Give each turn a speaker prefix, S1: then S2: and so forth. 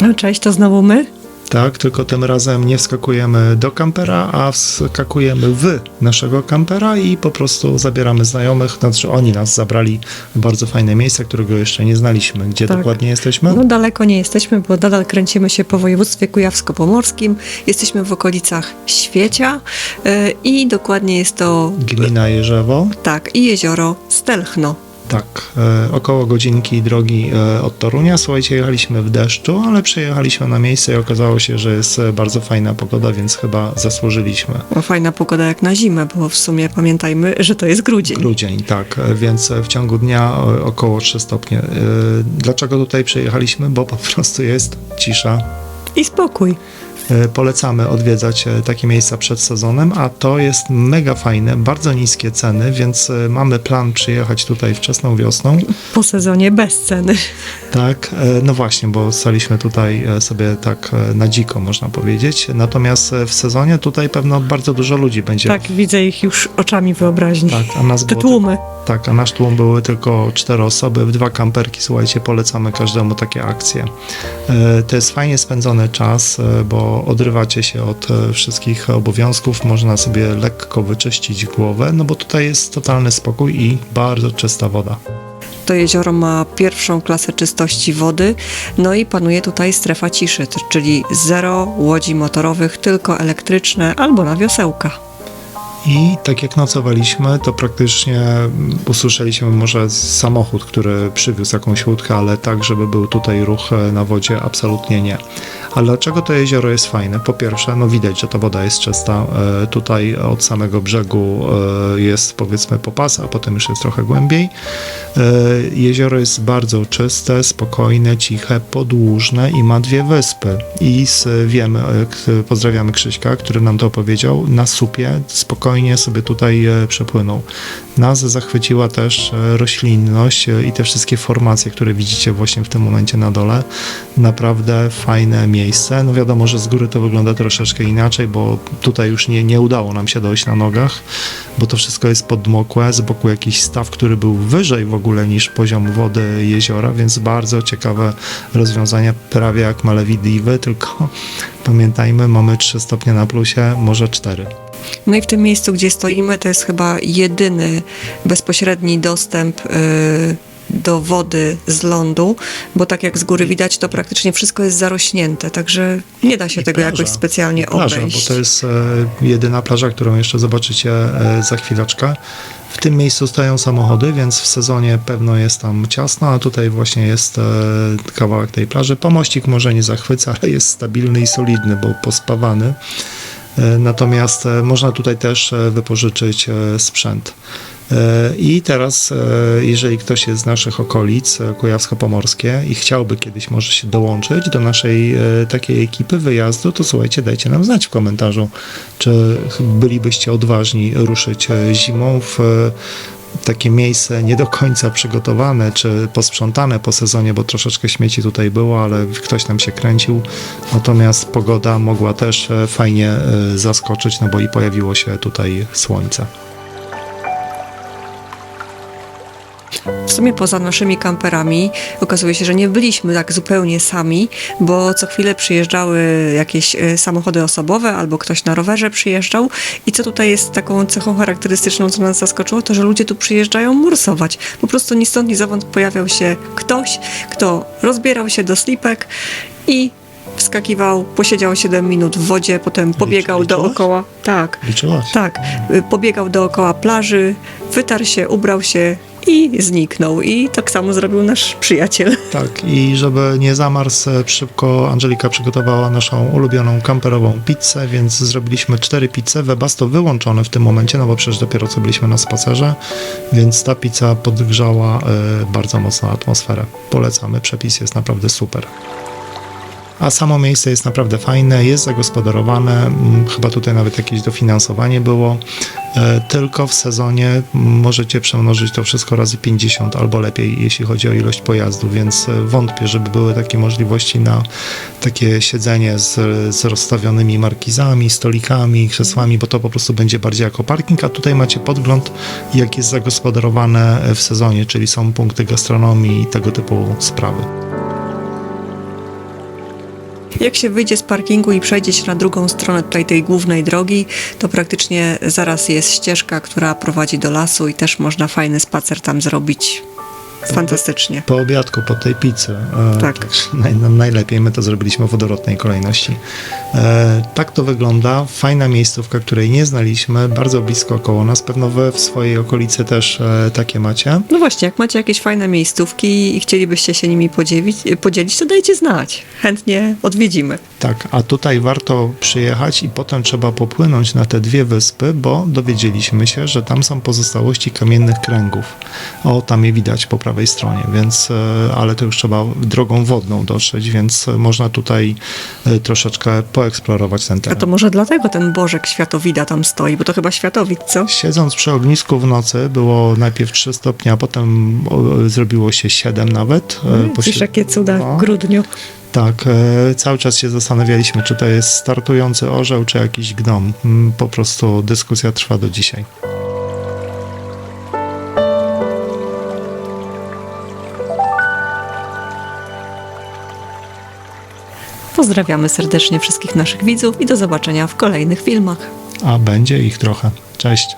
S1: No, cześć, to znowu my?
S2: Tak, tylko tym razem nie wskakujemy do kampera, a wskakujemy w naszego kampera i po prostu zabieramy znajomych. Znaczy oni nas zabrali w bardzo fajne miejsce, którego jeszcze nie znaliśmy. Gdzie
S1: Tak.
S2: dokładnie jesteśmy?
S1: No daleko nie jesteśmy, bo nadal kręcimy się po województwie kujawsko-pomorskim. Jesteśmy w okolicach Świecia yy, i dokładnie jest to
S2: Glina Jerzewo.
S1: tak i jezioro Stelchno.
S2: Tak, e, około godzinki drogi e, od Torunia. Słuchajcie, jechaliśmy w deszczu, ale przyjechaliśmy na miejsce i okazało się, że jest e, bardzo fajna pogoda, więc chyba zasłużyliśmy.
S1: No, fajna pogoda jak na zimę, bo w sumie pamiętajmy, że to jest grudzień.
S2: Grudzień, tak, więc w ciągu dnia około 3 stopnie. Dlaczego tutaj przyjechaliśmy? Bo po prostu jest cisza.
S1: I spokój.
S2: E, Polecamy odwiedzać e, takie miejsca przed sezonem, a to jest mega fajne, bardzo niskie ceny, więc e, mamy plan przyjechać tutaj wczesną wiosną.
S1: Po sezonie bez ceny.
S2: Tak, no właśnie, bo staliśmy tutaj sobie tak na dziko, można powiedzieć. Natomiast w sezonie tutaj pewno bardzo dużo ludzi będzie.
S1: Tak, widzę ich już oczami wyobraźni.
S2: Tak, a nas
S1: Te tłumy.
S2: Tak, a nasz tłum były tylko cztery osoby, w dwa kamperki. Słuchajcie, polecamy każdemu takie akcje. To jest fajnie spędzony czas, e, odrywacie się od e, wszystkich obowiązków, można sobie lekko wyczyścić głowę, no bo tutaj jest totalny spokój i bardzo czysta woda.
S1: To jezioro ma pierwszą klasę czystości wody, no i panuje tutaj strefa ciszy, czyli zero łodzi motorowych, tylko elektryczne albo na wiosełka.
S2: I tak jak nocowaliśmy, to praktycznie usłyszeliśmy może samochód, który przywiózł jakąś łódkę, ale tak, żeby był tutaj ruch e, na wodzie, absolutnie nie. Ale dlaczego to jezioro jest fajne? Po pierwsze, no widać, że ta woda jest czysta. E, Tutaj od samego brzegu e, jest powiedzmy popas, a potem już jest trochę głębiej. Jezioro jest bardzo czyste, spokojne, ciche, podłużne i ma dwie wyspy. I z, wiemy, pozdrawiamy Krzyśka, który nam to opowiedział, na supie spokojnie sobie tutaj e, przepłynął. Nas zachwyciła też e, roślinność e, i te wszystkie formacje, które widzicie właśnie w tym momencie na dole. Naprawdę fajne miejsce. No wiadomo, że z góry to wygląda troszeczkę inaczej, bo tutaj już nie, nie udało nam się dojść na nogach, bo to wszystko jest podmokłe, z boku jakiś staw, który był wyżej w ogóle niż poziom wody jeziora, więc bardzo ciekawe rozwiązanie, prawie jak Malewidiwy, tylko pamiętajmy, mamy 3 stopnie na plusie, może 4.
S1: No i w tym miejscu, gdzie stoimy, to jest chyba jedyny bezpośredni dostęp y, do wody z lądu, bo tak jak z góry widać, to praktycznie wszystko jest zarośnięte, także nie da się
S2: I
S1: tego
S2: plaża.
S1: jakoś specjalnie
S2: plaża,
S1: obejść.
S2: bo to jest e, jedyna plaża, którą jeszcze zobaczycie e, za chwileczkę. W tym miejscu stoją samochody, więc w sezonie pewno jest tam ciasno, a tutaj właśnie jest e, kawałek tej plaży. Pomościk może nie zachwyca, ale jest stabilny i solidny, bo pospawany. E, Natomiast e, można tutaj też e, wypożyczyć sprzęt. I teraz, jeżeli ktoś jest z naszych okolic, kujawsko-pomorskie i chciałby kiedyś może się dołączyć do naszej takiej ekipy wyjazdu, to słuchajcie, dajcie nam znać w komentarzu, czy bylibyście odważni ruszyć zimą w takie miejsce nie do końca przygotowane czy posprzątane po sezonie, bo troszeczkę śmieci tutaj było, ale ktoś nam się kręcił. Natomiast pogoda mogła też e, fajnie e, zaskoczyć, no bo i pojawiło się tutaj słońce.
S1: W sumie poza naszymi kamperami okazuje się, że nie byliśmy tak zupełnie sami, bo co chwilę przyjeżdżały jakieś e, samochody osobowe albo ktoś na rowerze przyjeżdżał. I co tutaj jest taką cechą charakterystyczną, co nas zaskoczyło, to że ludzie tu przyjeżdżają morsować. Po prostu ni stąd, ni zowąd pojawiał się ktoś, kto rozbierał się do slipek i wskakiwał, posiedział 7 minut w wodzie, potem pobiegał
S2: liczyłaś?
S1: dookoła. Tak.
S2: Liczyłaś?
S1: Tak, y, pobiegał dookoła plaży, wytarł się, ubrał się i zniknął. I tak samo zrobił nasz przyjaciel.
S2: Tak, i żeby nie zamarzł e, szybko, Angelika przygotowała naszą ulubioną kamperową pizzę, więc zrobiliśmy cztery pizze. Webasto wyłączone w tym momencie, no bo przecież dopiero co byliśmy na spacerze, więc ta pizza podgrzała e, bardzo mocno atmosferę. Polecamy, przepis jest naprawdę super. A samo miejsce jest naprawdę fajne, jest zagospodarowane, mm, chyba tutaj nawet jakieś dofinansowanie było. E, Tylko w sezonie możecie przemnożyć to wszystko razy 50 albo lepiej, jeśli chodzi o ilość pojazdów, więc e, wątpię, żeby były takie możliwości na takie siedzenie z, z rozstawionymi markizami, stolikami, krzesłami, bo to po prostu będzie bardziej jako parking, a tutaj macie podgląd, jak jest zagospodarowane w sezonie, czyli są punkty gastronomii i tego typu sprawy.
S1: Jak się wyjdzie z parkingu i przejdzie się na drugą stronę tutaj tej głównej drogi, to praktycznie zaraz jest ścieżka, która prowadzi do lasu i też można fajny spacer tam zrobić. Fantastycznie.
S2: Po obiadku, po tej pizzy. E,
S1: Tak.
S2: Naj, najlepiej my to zrobiliśmy w odwrotnej kolejności. E, tak to wygląda. Fajna miejscówka, której nie znaliśmy, bardzo blisko koło nas. Pewno wy w swojej okolicy też e, takie macie.
S1: No właśnie, jak macie jakieś fajne miejscówki i chcielibyście się nimi podzielić, podzielić to dajcie znać. Chętnie odwiedzimy.
S2: Tak, a tutaj warto przyjechać i potem trzeba popłynąć na te dwie wyspy, bo dowiedzieliśmy się, że tam są pozostałości kamiennych kręgów. O, tam je widać po prawej stronie, więc, e, ale to już trzeba drogą wodną dotrzeć, więc można tutaj e, troszeczkę poeksplorować ten
S1: A
S2: teren.
S1: to może dlatego ten Bożek Światowida tam stoi, bo to chyba Światowid, co?
S2: Siedząc przy ognisku w nocy było najpierw 3 stopnie, a potem zrobiło się 7 nawet. e, pośred-
S1: jakie cuda
S2: no.
S1: w grudniu.
S2: Tak, cały czas się zastanawialiśmy, czy to jest startujący orzeł, czy jakiś gnom. Mm, Po prostu dyskusja trwa do dzisiaj.
S1: Pozdrawiamy serdecznie wszystkich naszych widzów i do zobaczenia w kolejnych filmach.
S2: A będzie ich trochę. Cześć.